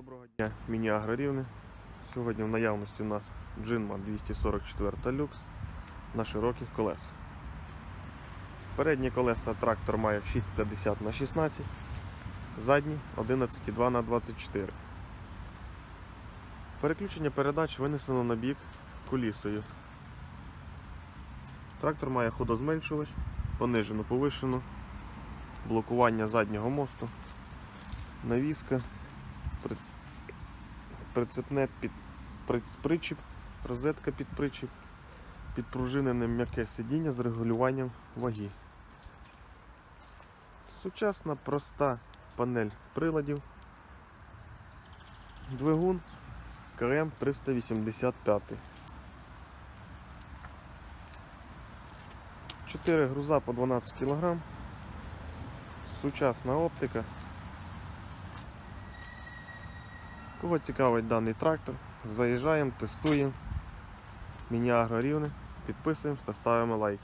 Доброго дня, міні Агрорівне. Сьогодні в наявності у нас Джинма 244 люкс на широких колесах. Передні колеса трактор має 650 на 16, задні 11,2 на 24. Переключення передач винесено на бік кулісою. Трактор має ходозменшувач, понижену повишену, блокування заднього мосту, навіска, прицепне під причіп, розетка під причіп, підпружинене м'яке сидіння з регулюванням ваги. Сучасна проста панель приладів. Двигун КМ 385. 4 груза по 12 кг. Сучасна оптика. Кого цікавить даний трактор, заїжджаємо, тестуємо. міні-агрорівни, підписуємось та ставимо лайки.